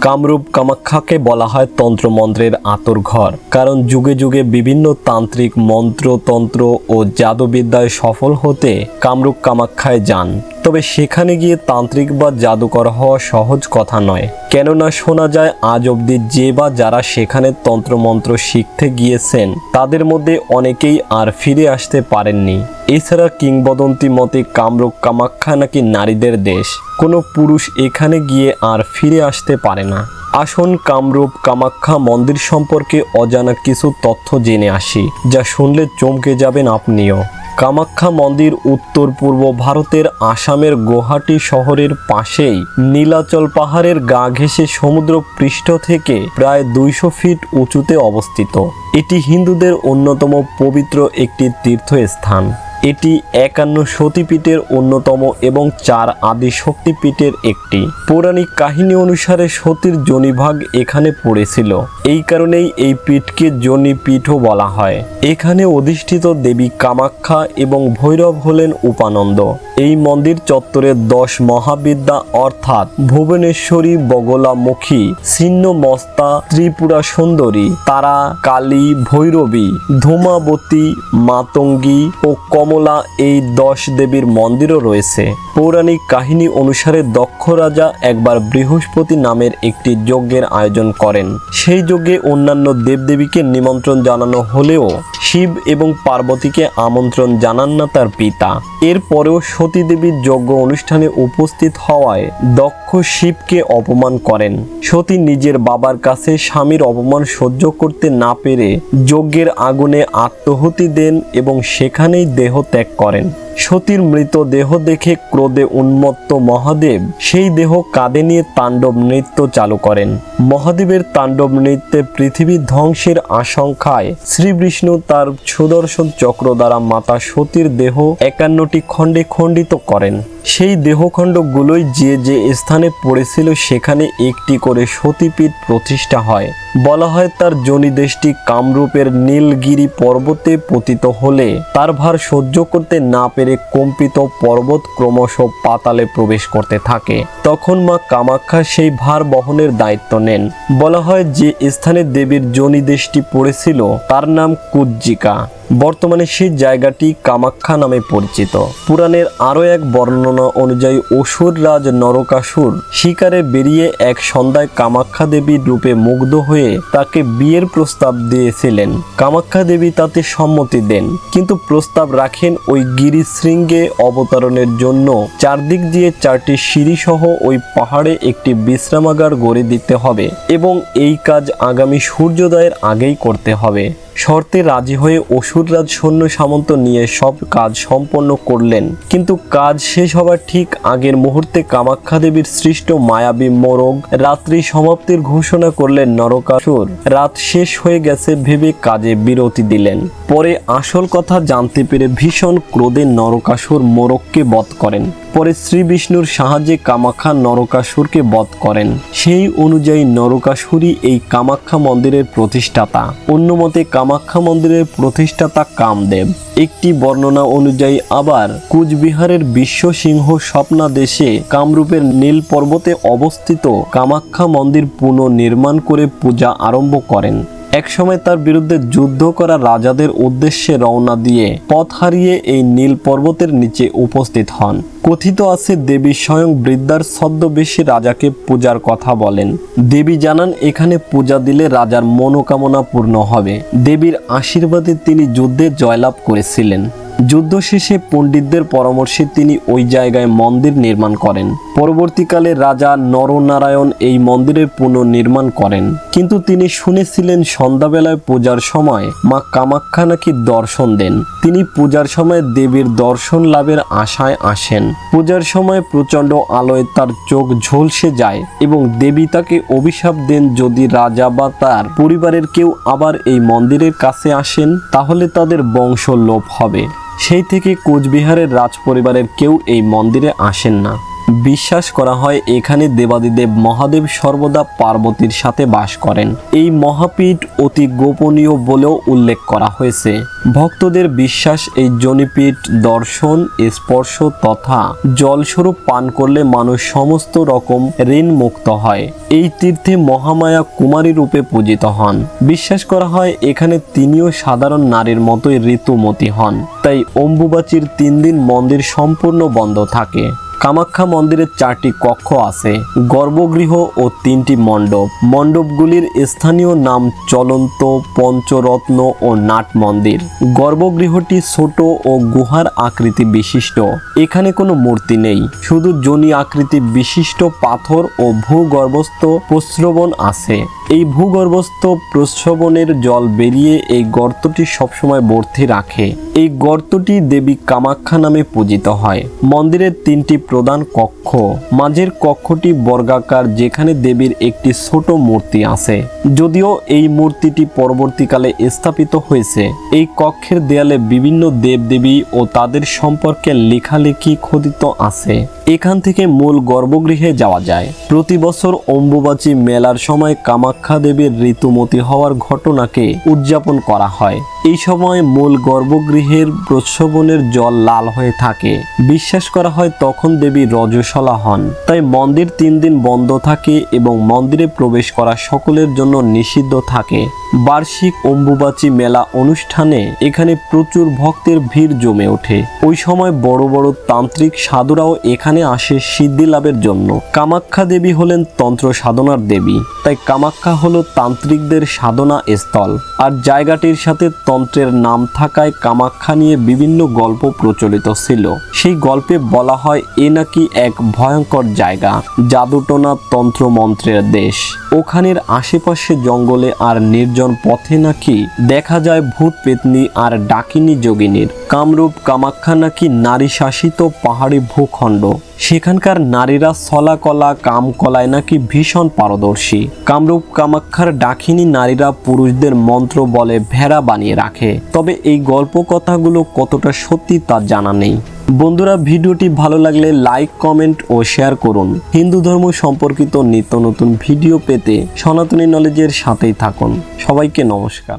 কামরূপ কামাখ্যাকে বলা হয় তন্ত্রমন্ত্রের আতর ঘর, কারণ যুগে যুগে বিভিন্ন তান্ত্রিক মন্ত্র তন্ত্র ও জাদুবিদ্যায় সফল হতে কামরূপ কামাখ্যায় যান। তবে সেখানে গিয়ে তান্ত্রিক বা জাদুকর হওয়া সহজ কথা নয়। কেননা শোনা যায়, আজ অবধি যে বা যারা সেখানে তন্ত্রমন্ত্র শিখতে গিয়েছেন, তাদের মধ্যে অনেকেই আর ফিরে আসতে পারেননি। এছাড়া কিংবদন্তি মতে কামরূপ কামাখ্যা নাকি নারীদের দেশ। কোনো পুরুষ এখানে গিয়ে আর ফিরে আসতে পারে না। আসুন কামরূপ কামাখ্যা মন্দির সম্পর্কে অজানা কিছু তথ্য জেনে আসি, যা শুনলে চমকে যাবেন আপনিও। কামাখ্যা মন্দির উত্তর পূর্ব ভারতের আসামের গুয়াহাটি শহরের পাশেই নীলাচল পাহাড়ের গা ঘেঁষে সমুদ্র পৃষ্ঠ থেকে প্রায় দুইশো ফিট উঁচুতে অবস্থিত। এটি হিন্দুদের অন্যতম পবিত্র একটি তীর্থস্থান। এটি একান্ন সতীপীঠের অন্যতম এবং চার আদি শক্তিপীঠের একটি। পৌরাণিক কাহিনী অনুসারে সতীর জনিভাগ এখানে পড়েছিল। এই কারণেই এই পীঠকে জনিপীঠও বলা হয়। এখানে অধিষ্ঠিত দেবী কামাখ্যা এবং ভৈরব হলেন উপানন্দ। এই মন্দির চত্বরে দশ মহাবিদ্যা অর্থাৎ ভুবনেশ্বরী, বগলামুখী ছিন্ন মস্তা ত্রিপুরা সুন্দরী, তারা, কালী, ভৈরবী, ধূমাবতী, মাতঙ্গী ও কমলা এই দশ দেবীর মন্দিরও রয়েছে। পৌরাণিক কাহিনী অনুসারে দক্ষ রাজা একবার বৃহস্পতি নামের একটি যজ্ঞের আয়োজন করেন। সেই যজ্ঞে অন্যান্য দেবদেবীকে নিমন্ত্রণ জানানো হলেও শিব এবং পার্বতীকে আমন্ত্রণ জানান না তার পিতা। এরপরেও সতী দেবীর যজ্ঞ অনুষ্ঠানে উপস্থিত হওয়ায় দক্ষ শিবকে অপমান করেন। সতী নিজের বাবার কাছে স্বামীর অপমান সহ্য করতে না পেরে যজ্ঞের আগুনে আত্মহতি দেন এবং সেখানেই দেহ ত্যাগ করেন। সতীর মৃত দেহ দেখে ক্রোধে উন্মত্ত মহাদেব সেই দেহ কাঁধে নিয়ে তাণ্ডব নৃত্য চালু করেন। মহাদেবের তাণ্ডব নৃত্যে পৃথিবী ধ্বংসের আশঙ্কায় শ্রীবিষ্ণু তার সুদর্শন চক্র দ্বারা মাতা সতীর দেহ একান্নটি খণ্ডে খণ্ডিত করেন। সেই দেহখণ্ডগুলোই যে যে স্থানে পড়েছিল সেখানে একটি করে সতীপীঠ প্রতিষ্ঠা হয়। বলা হয় তার জনিদেশটি কামরূপের নীলগিরি পর্বতে পতিত হলে। তার ভার সহ্য করতে না পেরে কম্পিত পর্বত ক্রমশ পাতালে প্রবেশ করতে থাকে। তখন মা কামাখ্যা সেই ভার বহনের দায়িত্ব নেন। বলা হয় যে স্থানে দেবীর জনিদেশটি পড়েছিল, তার নাম কুজ্জিকা। বর্তমানে সেই জায়গাটি কামাখ্যা নামে পরিচিত। পুরাণের আরও এক বর্ণনা অনুযায়ী অসুর রাজ নরকাসুর শিকারে বেরিয়ে এক সন্ধ্যায় কামাখ্যা দেবীর রূপে মুগ্ধ হয়ে তাকে বিয়ের প্রস্তাব দিয়েছিলেন। কামাখ্যা দেবী তাতে সম্মতি দেন, কিন্তু প্রস্তাব রাখেন ওই গিরি শৃঙ্গে অবতরণের জন্য। চারদিক দিয়ে চারটি সিঁড়ি সহ ওই পাহাড়ে একটি বিশ্রামাগার গড়ে দিতে হবে এবং এই কাজ আগামী সূর্যোদয়ের আগেই করতে হবে। শর্তে রাজি হয়ে অসুররাজ সৈন্য সামন্ত নিয়ে সব কাজ সম্পন্ন করলেন। কিন্তু কাজ শেষ হবার ঠিক আগের মুহূর্তে কামাখ্যা দেবীর সৃষ্ট মায়াবী মোরগ রাত্রি সমাপ্তির ঘোষণা করলেন নরকাসুর। রাত শেষ হয়ে গেছে ভেবে কাজে বিরতি দিলেন। পরে আসল কথা জানতে পেরে ভীষণ ক্রোধে নরকাসুর মোরগকে বধ করেন। পরে শ্রী বিষ্ণুর সাহায্যে কামাখ্যা নরকাসুরকে বধ করেন। সেই অনুযায়ী নরকাসুরই এই কামাখ্যা মন্দিরের প্রতিষ্ঠাতা। অন্যমতে কামাখ্যা মন্দিরের প্রতিষ্ঠাতা কামদেব। একটি বর্ণনা অনুযায়ী আবার কুচবিহারের বিশ্ব সিংহ স্বপ্না দেশে কামরূপের নীল পর্বতে অবস্থিত কামাখ্যা মন্দির পুনর্নির্মাণ করে পূজা আরম্ভ করেন। একসময় তার বিরুদ্ধে যুদ্ধ করা রাজাদের উদ্দেশ্যে রওনা দিয়ে পথ হারিয়ে এই নীল পর্বতের নিচে উপস্থিত হন। কথিত আছে, দেবী স্বয়ং বৃদ্ধার ছদ্মবেশী রাজাকে পূজার কথা বলেন। দেবী জানান, এখানে পূজা দিলে রাজার মনোকামনা পূর্ণ হবে। দেবীর আশীর্বাদে তিনি যুদ্ধে জয়লাভ করেছিলেন। যুদ্ধ শেষে পণ্ডিতদের পরামর্শে তিনি ওই জায়গায় মন্দির নির্মাণ করেন। পরবর্তীকালে রাজা নরনারায়ণ এই মন্দিরের পুনর্নির্মাণ করেন। কিন্তু তিনি শুনেছিলেন সন্ধ্যাবেলায় পূজার সময় মা কামাখ্যা নাকি দর্শন দেন। তিনি পূজার সময় দেবীর দর্শন লাভের আশায় আসেন। পূজার সময় প্রচণ্ড আলোয় তার চোখ ঝলসে যায় এবং দেবী তাকে অভিশাপ দেন, যদি রাজা বা তার পরিবারের কেউ আবার এই মন্দিরের কাছে আসেন, তাহলে তাদের বংশ লোপ হবে। সেই থেকে কোচবিহারের রাজ পরিবারের কেউ এই মন্দিরে আসেন না। বিশ্বাস করা হয় এখানে দেবাদিদেব মহাদেব সর্বদা পার্বতীর সাথে বাস করেন। এই মহাপীঠ অতি গোপনীয় বলেও উল্লেখ করা হয়েছে। ভক্তদের বিশ্বাস এই জনিপীঠ দর্শন, স্পর্শ তথা জলস্বরূপ পান করলে মানুষ সমস্ত রকম ঋণ মুক্ত হয়। এই তীর্থে মহামায়া কুমারী রূপে পূজিত হন। বিশ্বাস করা হয় এখানে তিনিও সাধারণ নারীর মতোই ঋতুমতী হন। তাই অম্বুবাচীর তিন দিন মন্দির সম্পূর্ণ বন্ধ থাকে। কামাখ্যা মন্দিরের চারটি কক্ষ আছে, গর্ভগৃহ ও তিনটি মণ্ডপ। মণ্ডপগুলির স্থানীয় নাম চলন্ত, পঞ্চরত্ন ও নাট মন্দির। গর্ভগৃহটি ছোট ও গুহার আকৃতি বিশিষ্ট। এখানে কোনো মূর্তি নেই। শুধু জনি আকৃতি বিশিষ্ট পাথর ও ভূগর্ভস্থ প্রস্রবণ আছে। এই ভূগর্ভস্থ প্রস্রবণের জল বেরিয়ে এই গর্তটি সবসময় ভর্তি রাখে। এই গর্তটি দেবী কামাখ্যা নামে পূজিত হয়। মন্দিরের তিনটি প্রধান কক্ষ। মাঝের কক্ষটি বর্গাকার, যেখানে দেবীর একটি ছোট মূর্তি আছে। যদিও এই মূর্তিটি পরবর্তীকালে স্থাপিত হয়েছে। এই কক্ষের দেয়ালে বিভিন্ন দেবদেবী ও তাদের সম্পর্কে লেখালেখি খোদিত আছে। এখান থেকে মূল গর্ভগৃহে যাওয়া যায়। প্রতি বছর অম্বুবাচী মেলার সময় কামাখ্যা দেবীর ঋতুমতি হওয়ার ঘটনাকে উদযাপন করা হয়। এই সময় মূল গর্ভগৃহের প্রস্রবণের জল লাল হয়ে থাকে। বিশ্বাস করা হয় তখন দেবী রজস্বলা হন। তাই মন্দির তিন দিন বন্ধ থাকে এবং মন্দিরে প্রবেশ করা সকলের জন্য নিষিদ্ধ থাকে। বার্ষিক অম্বুবাচী মেলা অনুষ্ঠানে এখানে প্রচুর ভক্তের ভিড় জমে ওঠে। ওই সময় বড় বড় তান্ত্রিক সাধুরাও এখানে আসে সিদ্ধি লাভের জন্য। কামাখ্যা দেবী হলেন তন্ত্র সাধনার দেবী। তাই কামাখ্যা হলো তান্ত্রিকদের সাধনা স্থল। আর জায়গাটির সাথে তন্ত্রের নাম থাকায় কামাখ্যা নিয়ে বিভিন্ন গল্প প্রচলিত ছিল। সেই গল্পে বলা হয়, এ নাকি এক ভয়ঙ্কর জায়গা, জাদুটোনা তন্ত্র মন্ত্রের দেশ। ওখানের আশেপাশে জঙ্গলে আর নির্জন পথে নাকি দেখা যায় ভূত পেতনি আর ডাকিনী যোগিনীর। কামরূপ, কামাখ্যা নাকি নারী শাসিত পাহাড়ি ভূখণ্ড। সেখানকার নারীরা সলাকলা কামকলায় নাকি ভীষণ পারদর্শী। কামরূপ, কামাখ্যার ডাকিনী নারীরা পুরুষদের মন্ত্র বলে ভেড়া বানিয়ে রাখে। তবে এই গল্প কথাগুলো কতটা সত্যি তা জানা নেই। বন্ধুরা, ভিডিওটি ভালো লাগলে লাইক কমেন্ট ও শেয়ার করুন। হিন্দু ধর্ম সম্পর্কিত নিত্য নতুন ভিডিও পেতে সনাতনী নলেজের সাথেই থাকুন। সবাইকে নমস্কার।